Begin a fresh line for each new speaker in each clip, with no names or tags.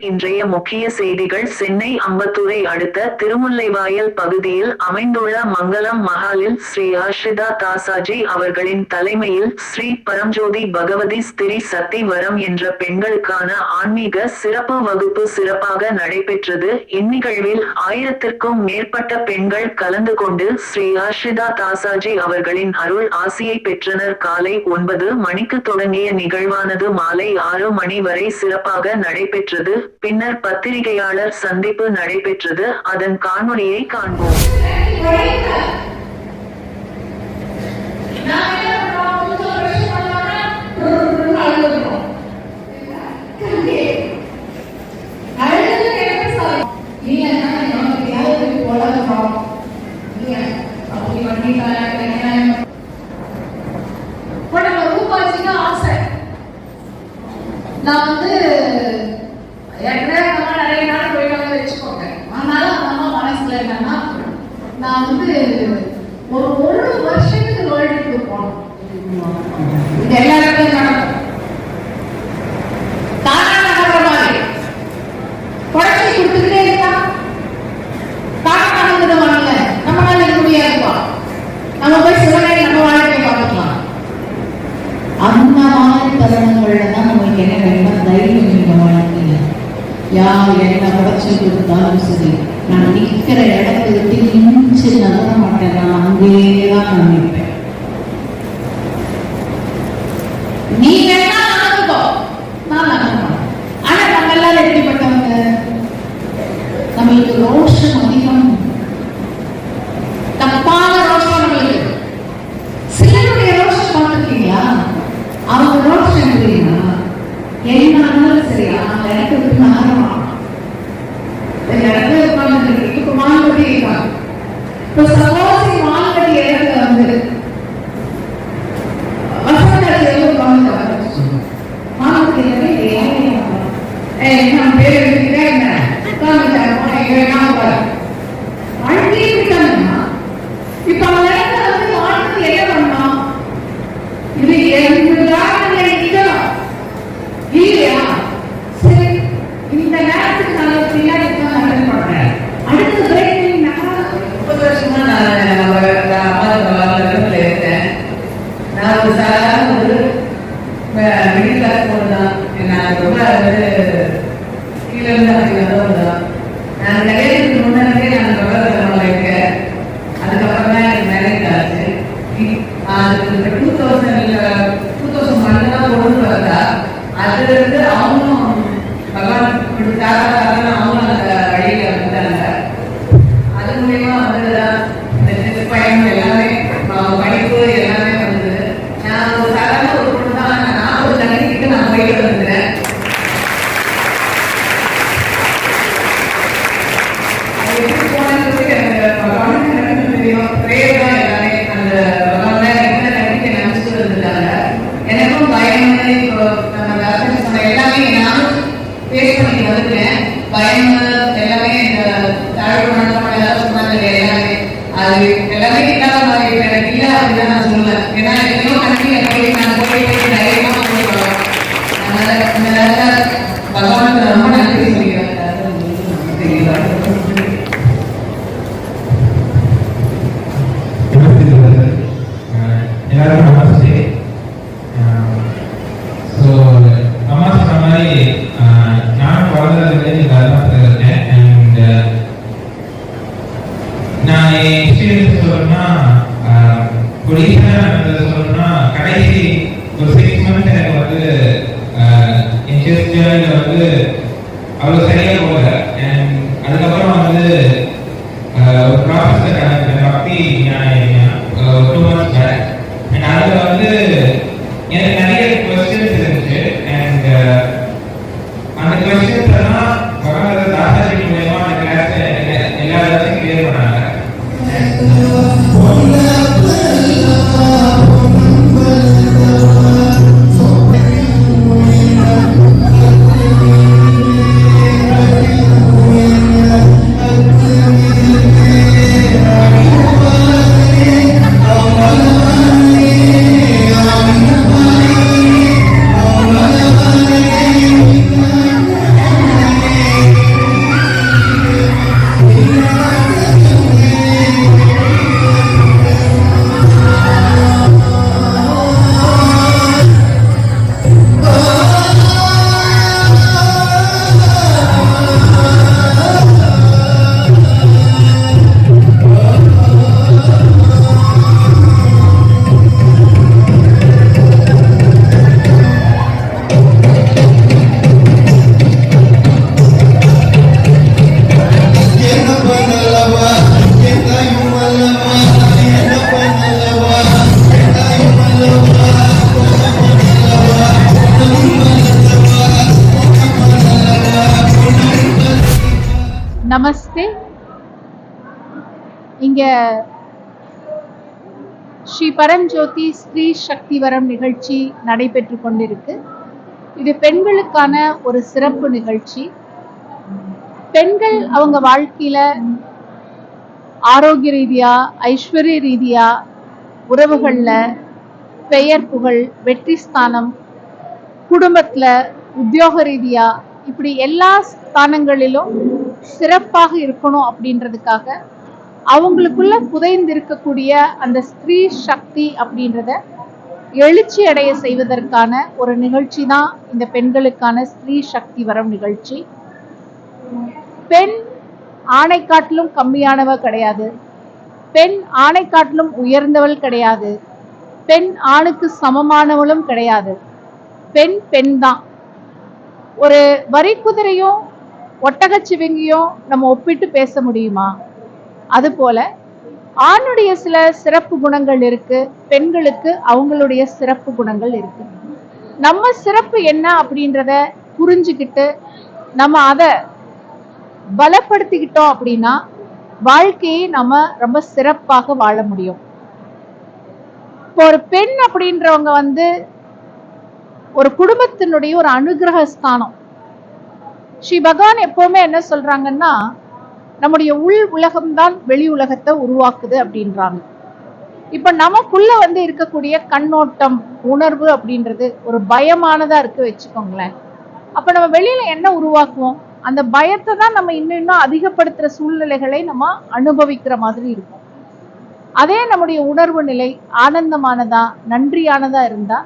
இன்றைய முக்கிய செய்திகள் சென்னை அம்பத்தூரை அடுத்த திருமுல்லைவாயல் பகுதியில் அமைந்துள்ள மங்களம் மகாலில் ஸ்ரீ ஆஷ்ரிதா தாசாஜி அவர்களின் தலைமையில் ஸ்ரீ பரம்ஜோதி பகவதி ஸ்திரி சக்தி வரம் என்ற பெண்களுக்கான ஆன்மீக சிறப்பு வகுப்பு சிறப்பாக நடைபெற்றது. இந்நிகழ்வில் ஆயிரத்திற்கும் மேற்பட்ட பெண்கள் கலந்து கொண்டு ஸ்ரீ ஆஷ்ரிதா தாசாஜி அவர்களின் அருள் ஆசியை பெற்றனர். காலை ஒன்பது மணிக்கு தொடங்கிய நிகழ்வானது மாலை ஆறு மணி வரை சிறப்பாக நடைபெற்றது. பின்னர் பத்திரிகையாளர் சந்திப்பு நடைபெற்றது. அதன் காணொலியை காண்போம்.
யார் என்ன உடச்சி கொடுத்தாலும் சரி நான் நிற்கிற இடத்தை விட்டு நின்று நகர மாட்டேன். நான் அங்கேயே தான் நான் நிற்பேன். மாதிரி நம்ம
சொன்ன எல்லாமே நானும் ஃபேஸ் பண்ணிட்டு வந்துட்டேன். பயம் எல்லாமே இந்த தாழ்வு மனப்பாடம் சொன்னாங்க எல்லாமே அது எல்லாமே இல்லாத மாதிரி எனக்கு இல்லை அப்படின்னு நான் சொல்லுவேன் ஏன்னா எல்லாமே கண்டிப்பாக நான் போய் தைரியமாக போய் அதனால
சொல்லணும்னா கடைசி ஒரு சிக்ஸ் மந்த்ஸ் வந்து என் செஸ் வந்து அவ்வளோ சரியாக போகல. அண்ட் அதுக்கப்புறம் வந்து ஒரு ப்ராசஸ்
இங்கே ஸ்ரீ பரஞ்சோதி ஸ்ரீ சக்திவரம் நிகழ்ச்சி நடைபெற்று கொண்டிருக்கு. இது பெண்களுக்கான ஒரு சிறப்பு நிகழ்ச்சி. பெண்கள் அவங்க வாழ்க்கையில ஆரோக்கிய ரீதியா ஐஸ்வர்ய ரீதியா உறவுகள்ல பெயர் புகழ் வெற்றி ஸ்தானம் குடும்பத்துல உத்தியோக ரீதியா இப்படி எல்லா ஸ்தானங்களிலும் சிறப்பாக இருக்கணும் அப்படின்றதுக்காக அவங்களுக்குள்ள புதைந்திருக்கக்கூடிய அந்த ஸ்திரீ சக்தி அப்படின்றத எழுச்சி அடைய செய்வதற்கான ஒரு நிகழ்ச்சி தான் இந்த பெண்களுக்கான ஸ்திரீ சக்தி வரம் நிகழ்ச்சி. பெண் ஆணை காட்டிலும் கம்மியானவ கிடையாது. பெண் ஆணை காட்டிலும் உயர்ந்தவள் கிடையாது. பெண் ஆணுக்கு சமமானவளும் கிடையாது. பெண் பெண் தான் ஒரு வரி குதிரையும் ஒட்டகச்சிவிங்கியும் நம்ம ஒப்பிட்டு பேச முடியுமா? அதுபோல ஆணுடைய சில சிறப்பு குணங்கள் இருக்கு பெண்களுக்கு அவங்களுடைய சிறப்பு குணங்கள் இருக்கு. நம்ம சிறப்பு என்ன அப்படின்றத புரிஞ்சுக்கிட்டு நம்ம அதை பலப்படுத்திக்கிட்டோம் அப்படின்னா வாழ்க்கையை நம்ம ரொம்ப சிறப்பாக வாழ முடியும். இப்போ ஒரு பெண் அப்படின்றவங்க வந்து ஒரு குடும்பத்தினுடைய ஒரு அனுகிரக ஸ்தானம் ஸ்ரீ பகவான் எப்பவுமே என்ன சொல்றாங்கன்னா நம்முடைய உள் உலகம்தான் வெளி உலகத்தை உருவாக்குது அப்படின்றாங்க. இப்ப நமக்குள்ள வந்து இருக்கக்கூடிய கண்ணோட்டம் உணர்வு அப்படின்றது ஒரு பயமானதா இருக்கு வச்சுக்கோங்களேன். அப்ப நம்ம வெளியில என்ன உருவாக்குவோம்? அந்த பயத்தை தான் நம்ம இன்னும் இன்னும் அதிகப்படுத்துற சூழ்நிலைகளை நம்ம அனுபவிக்கிற மாதிரி இருக்கும். அதே நம்முடைய உணர்வு நிலை ஆனந்தமானதா நன்றியானதா இருந்தா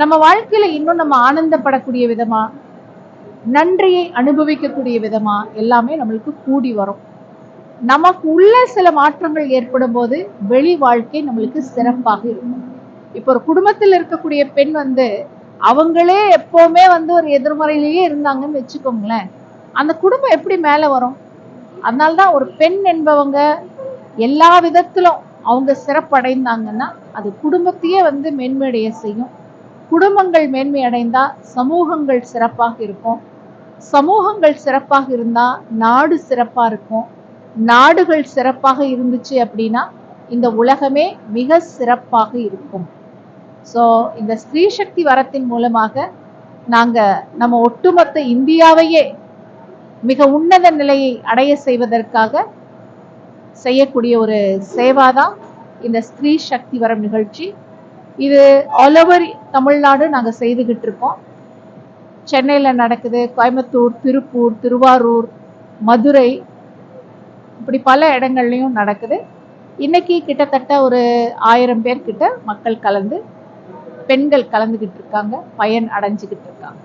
நம்ம வாழ்க்கையில இன்னும் நம்ம ஆனந்தப்படக்கூடிய விதமா நன்றியை அனுபவிக்கக்கூடிய விதமா எல்லாமே நம்மளுக்கு கூடி வரும். நமக்கு உள்ள சில மாற்றங்கள் ஏற்படும் போது வெளி வாழ்க்கை நம்மளுக்கு சிறப்பாக இருக்கும். இப்போ ஒரு குடும்பத்தில் இருக்கக்கூடிய பெண் வந்து அவங்களே எப்போவுமே வந்து ஒரு எதிர்மறையிலேயே இருந்தாங்கன்னு வச்சுக்கோங்களேன். அந்த குடும்பம் எப்படி மேலே வரும்? அதனால்தான் ஒரு பெண் என்பவங்க எல்லா விதத்திலும் அவங்க சிறப்படைந்தாங்கன்னா அது குடும்பத்தையே வந்து மேன்மையடைய செய்யும். குடும்பங்கள் மேன்மை அடைந்தால் சமூகங்கள் சிறப்பாக இருக்கும். சமூகங்கள் சிறப்பாக இருந்தால் நாடு சிறப்பாக இருக்கும். நாடுகள் சிறப்பாக இருந்துச்சு அப்படின்னா இந்த உலகமே மிக சிறப்பாக இருக்கும். ஸோ இந்த ஸ்திரீ சக்தி வரத்தின் மூலமாக நாங்கள் நம்ம ஒட்டுமொத்த இந்தியாவையே மிக உன்னத நிலையை அடைய செய்வதற்காக செய்யக்கூடிய ஒரு சேவா தான் இந்த ஸ்திரீ சக்தி வரம் நிகழ்ச்சி. இது ஆல் ஓவர் தமிழ்நாடு நாங்கள் செய்துக்கிட்டு இருக்கோம். சென்னையில் நடக்குது கோயம்புத்தூர் திருப்பூர் திருவாரூர் மதுரை இப்படி பல இடங்கள்லையும் நடக்குது. இன்னைக்கு கிட்டத்தட்ட ஒரு ஆயிரம் பேர் கிட்ட மக்கள் கலந்து பெண்கள் கலந்துகிட்டு இருக்காங்க பயன் அடைஞ்சுக்கிட்டு இருக்காங்க.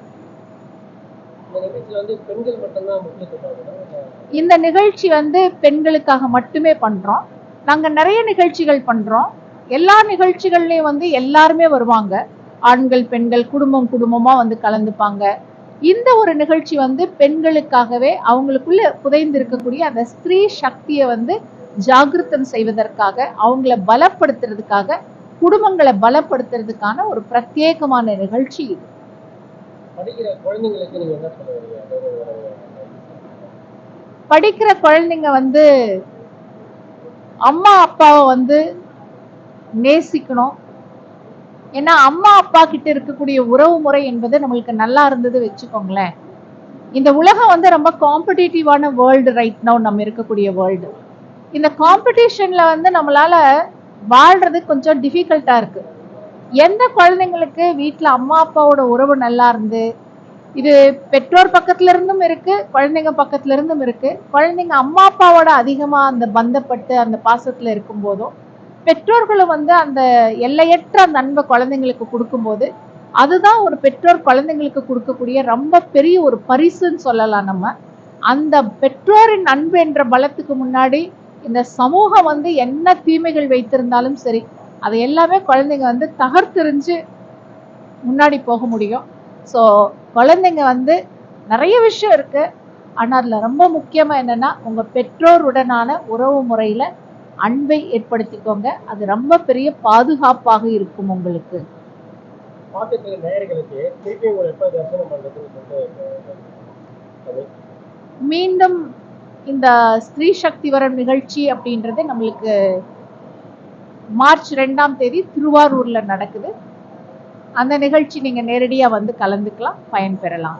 இந்த
நிகழ்ச்சி வந்து பெண்களுக்காக மட்டுமே பண்றோம். நாங்க நிறைய நிகழ்ச்சிகள் பண்றோம். எல்லா நிகழ்ச்சிகள்லயும் வந்து எல்லாருமே வருவாங்க. ஆண்கள் பெண்கள் குடும்பம் குடும்பமா வந்து கலந்துப்பாங்க. இந்த ஒரு நிகழ்ச்சி வந்து பெண்களுக்காகவே அவங்களுக்குள்ள புதைந்து இருக்கக்கூடிய அந்த ஸ்திரீ சக்தியை வந்து ஜாகிருத்தம் செய்வதற்காக அவங்கள பலப்படுத்துறதுக்காக குடும்பங்களை பலப்படுத்துறதுக்கான ஒரு பிரத்யேகமான நிகழ்ச்சி இது.
படிக்கிற
குழந்தைங்க வந்து அம்மா அப்பாவை வந்து நேசிக்கணும். ஏன்னா அம்மா அப்பா கிட்ட இருக்கக்கூடிய உறவு முறை என்பது நம்மளுக்கு நல்லா இருந்தது வச்சுக்கோங்களேன். இந்த உலகம் வந்து ரொம்ப காம்படிட்டிவான வேர்ல்டு ரைட் நவு நம்ம இருக்கக்கூடிய வேர்ல்டு இந்த காம்படிஷன்ல வந்து நம்மளால வாழ்றது கொஞ்சம் டிஃபிகல்ட்டா இருக்கு. எந்த குழந்தைங்களுக்கு வீட்டில் அம்மா அப்பாவோட உறவு நல்லா இருந்து இது பெற்றோர் பக்கத்துல இருந்தும் இருக்கு குழந்தைங்க பக்கத்துல இருந்தும் இருக்கு. குழந்தைங்க அம்மா அப்பாவோட அதிகமா அந்த பந்தப்பட்டு அந்த பாசத்துல இருக்கும் போதும் பெற்றோர்களும் வந்து அந்த எல்லையற்ற அந்த அன்பை குழந்தைங்களுக்கு கொடுக்கும்போது அதுதான் ஒரு பெற்றோர் குழந்தைங்களுக்கு கொடுக்கக்கூடிய ரொம்ப பெரிய ஒரு பரிசுன்னு சொல்லலாம் நம்ம. அந்த பெற்றோரின் அன்பு என்ற பலத்துக்கு முன்னாடி இந்த சமூகம் வந்து என்ன தீமைகள் வைத்திருந்தாலும் சரி அதை எல்லாமே குழந்தைங்க வந்து தகர்த்தெறிஞ்சு முன்னாடி போக முடியும். ஸோ குழந்தைங்க வந்து நிறைய விஷயம் இருக்கு. ஆனால் அதில் ரொம்ப முக்கியமாக என்னன்னா உங்கள் பெற்றோருடனான உறவு முறையில் அன்பை ஏற்படுத்திக்கோங்க. அது ரொம்ப பெரிய பாதுகாப்பாக இருக்கும் உங்களுக்கு. மீண்டும் இந்த ஸ்திரீ சக்தி வரம் நிகழ்ச்சி அப்படின்றது நம்மளுக்கு மார்ச் ரெண்டாம் தேதி திருவாரூர்ல நடக்குது. அந்த நிகழ்ச்சி நீங்க நேரடியா வந்து கலந்துக்கலாம் பயன்பெறலாம்.